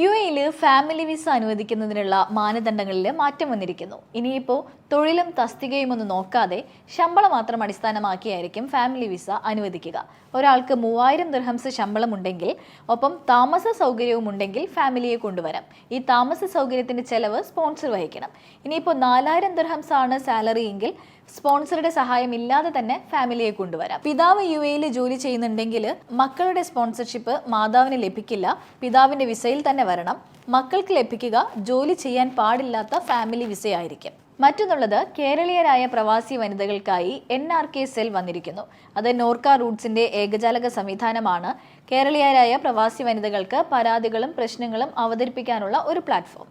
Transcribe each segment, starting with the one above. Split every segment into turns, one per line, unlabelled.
U എയിൽ family visa അനുവദിക്കുന്നതിനുള്ള മാനദണ്ഡങ്ങളിൽ മാറ്റം വന്നിരിക്കുന്നു. ഇനിയിപ്പോൾ തൊഴിലും തസ്തികയും ഒന്നും നോക്കാതെ ശമ്പളം മാത്രം അടിസ്ഥാനമാക്കിയായിരിക്കും ഫാമിലി വിസ അനുവദിക്കുക. ഒരാൾക്ക് മൂവായിരം ദർഹംസ് ശമ്പളം ഉണ്ടെങ്കിൽ ഒപ്പം താമസ സൗകര്യവും ഉണ്ടെങ്കിൽ ഫാമിലിയെ കൊണ്ടുവരാം. ഈ താമസ സൗകര്യത്തിന്റെ ചെലവ് സ്പോൺസർ വഹിക്കണം. ഇനിയിപ്പോൾ നാലായിരം ദർഹംസ് ആണ് സാലറി എങ്കിൽ സ്പോൺസറുടെ സഹായം ഇല്ലാതെ തന്നെ ഫാമിലിയെ കൊണ്ടുവരാം. പിതാവ് യു എയിൽ ജോലി ചെയ്യുന്നുണ്ടെങ്കിൽ മക്കളുടെ സ്പോൺസർഷിപ്പ് മാതാവിന് ലഭിക്കില്ല. പിതാവിന്റെ വിസയിൽ തന്നെ വരണം. മക്കൾക്ക് ലഭിക്കുക ജോലി ചെയ്യാൻ പാടില്ലാത്ത ഫാമിലി വിസയായിരിക്കും. മറ്റൊന്നുള്ളത് കേരളീയരായ പ്രവാസി വനിതകൾക്കായി എൻ ആർ കെ സെൽ വന്നിരിക്കുന്നു. അത് നോർക്ക റൂട്ട്സിന്റെ ഏകജാലക സംവിധാനമാണ്. കേരളീയരായ പ്രവാസി വനിതകൾക്ക് പരാതികളും പ്രശ്നങ്ങളും അവതരിപ്പിക്കാനുള്ള ഒരു പ്ലാറ്റ്ഫോം.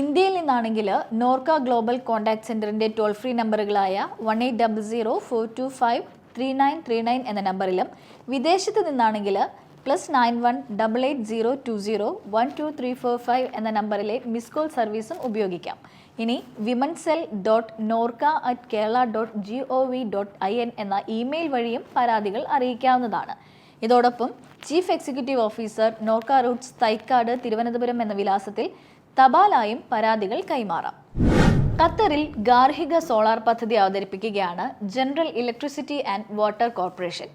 ഇന്ത്യയിൽ നിന്നാണെങ്കിൽ നോർക്ക ഗ്ലോബൽ കോൺടാക്ട് സെന്ററിന്റെ toll free നമ്പറുകളായ one eight double zero four two five three nine three nine എന്ന നമ്പറിലും വിദേശത്ത് നിന്നാണെങ്കിൽ plus nine one double eight zero two zero one two three four five എന്ന നമ്പറിലെ മിസ് കോൾ സർവീസും ഉപയോഗിക്കാം. ഇനി women cell dot Norka at Kerala dot G O V dot I N എന്ന ഇമെയിൽ വഴിയും പരാതികൾ അറിയിക്കാവുന്നതാണ്. ഇതോടൊപ്പം chief executive officer Norka Roots Thycaud Thiruvananthapuram എന്ന വിലാസത്തിൽ തപാലായും പരാതികൾ കൈമാറാം. ഖത്തറിൽ ഗാർഹിക സോളാർ പദ്ധതി അവതരിപ്പിക്കുകയാണ് general electricity and water corporation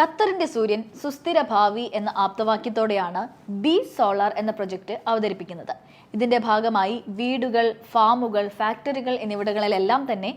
ഖത്തറിന്റെ സൂര്യൻ സുസ്ഥിര ഭാവി എന്ന ആപ്തവാക്യത്തോടെയാണ് ബി സോളാർ എന്ന പ്രൊജക്ട് അവതരിപ്പിക്കുന്നത്. ഇതിന്റെ ഭാഗമായി വീടുകൾ ഫാമുകൾ ഫാക്ടറികൾ എന്നിവിടങ്ങളിലെല്ലാം തന്നെ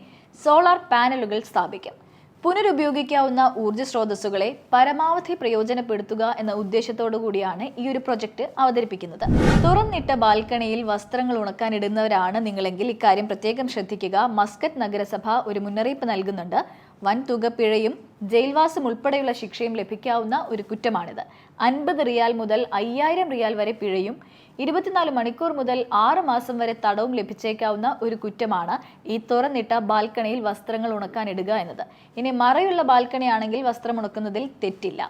സോളാർ പാനലുകൾ സ്ഥാപിക്കും. പുനരുപയോഗിക്കാവുന്ന ഊർജ സ്രോതസ്സുകളെ പരമാവധി പ്രയോജനപ്പെടുത്തുക എന്ന ഉദ്ദേശത്തോടു കൂടിയാണ് ഈ ഒരു പ്രൊജക്ട് അവതരിപ്പിക്കുന്നത്. തുറന്നിട്ട ബാൽക്കണിയിൽ വസ്ത്രങ്ങൾ ഉണക്കാനിടുന്നവരാണ് നിങ്ങളെങ്കിൽ ഇക്കാര്യം പ്രത്യേകം ശ്രദ്ധിക്കുക. മസ്കറ്റ് നഗരസഭ ഒരു മുന്നറിയിപ്പ് നൽകുന്നുണ്ട്. വൻ തുക പിഴയും ജയിൽവാസം ഉൾപ്പെടെയുള്ള ശിക്ഷയും ലഭിക്കാവുന്ന ഒരു കുറ്റമാണിത്. അൻപത് റിയാൽ മുതൽ അയ്യായിരം റിയാൽ വരെ പിഴയും ഇരുപത്തിനാല് മണിക്കൂർ മുതൽ ആറ് മാസം വരെ തടവും ലഭിച്ചേക്കാവുന്ന ഒരു കുറ്റമാണ് ഈ തുറന്നിട്ട ബാൽക്കണിയിൽ വസ്ത്രങ്ങൾ ഉണക്കാനിടുക എന്നത്. ഇനി മറയുള്ള ബാൽക്കണി ആണെങ്കിൽ വസ്ത്രം ഉണക്കുന്നതിൽ തെറ്റില്ല.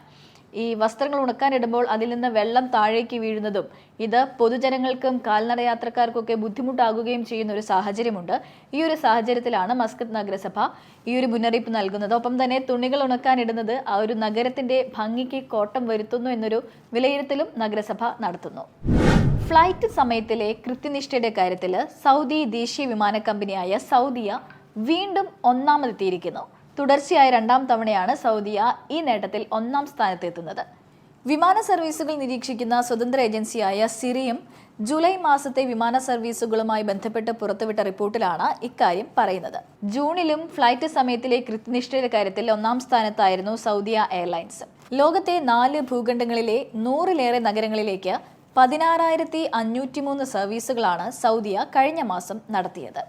ഈ വസ്ത്രങ്ങൾ ഉണക്കാനിടുമ്പോൾ അതിൽ നിന്ന് വെള്ളം താഴേക്ക് വീഴുന്നതും ഇത് പൊതുജനങ്ങൾക്കും കാൽനട യാത്രക്കാർക്കൊക്കെ ബുദ്ധിമുട്ടാകുകയും ചെയ്യുന്ന ഒരു സാഹചര്യമുണ്ട്. ഈ ഒരു സാഹചര്യത്തിലാണ് മസ്കത്ത് നഗരസഭ ഈ ഒരു മുന്നറിയിപ്പ് നൽകുന്നത്. ഒപ്പം തന്നെ തുണികൾ ഉണക്കാനിടുന്നത് ആ ഒരു നഗരത്തിന്റെ ഭംഗിക്ക് കോട്ടം വരുത്തുന്നു എന്നൊരു വിലയിരുത്തലും നഗരസഭ നടത്തുന്നു. ഫ്ലൈറ്റ് സമയത്തിലെ കൃത്യനിഷ്ഠയുടെ കാര്യത്തിൽ സൗദി ദേശീയ വിമാന കമ്പനിയായ സൗദിയ വീണ്ടും ഒന്നാമതെത്തിയിരിക്കുന്നു. തുടർച്ചയായ രണ്ടാം തവണയാണ് സൗദിയ ഈ നേട്ടത്തിൽ ഒന്നാം സ്ഥാനത്തെത്തുന്നത്. വിമാന സർവീസുകൾ നിരീക്ഷിക്കുന്ന സ്വതന്ത്ര ഏജൻസിയായ സിറിയും ജൂലൈ മാസത്തെ വിമാന സർവീസുകളുമായി ബന്ധപ്പെട്ട് പുറത്തുവിട്ട റിപ്പോർട്ടിലാണ് ഇക്കാര്യം പറയുന്നത്. ജൂണിലും ഫ്ലൈറ്റ് സമയത്തിലെ കൃത്യനിഷ്ഠയുടെ കാര്യത്തിൽ ഒന്നാം സ്ഥാനത്തായിരുന്നു സൗദിയ എയർലൈൻസ്. ലോകത്തെ നാല് ഭൂഖണ്ഡങ്ങളിലെ നൂറിലേറെ നഗരങ്ങളിലേക്ക് പതിനാറായിരത്തി അഞ്ഞൂറ്റി മൂന്ന് സർവീസുകളാണ് സൗദിയ കഴിഞ്ഞ മാസം നടത്തിയത്.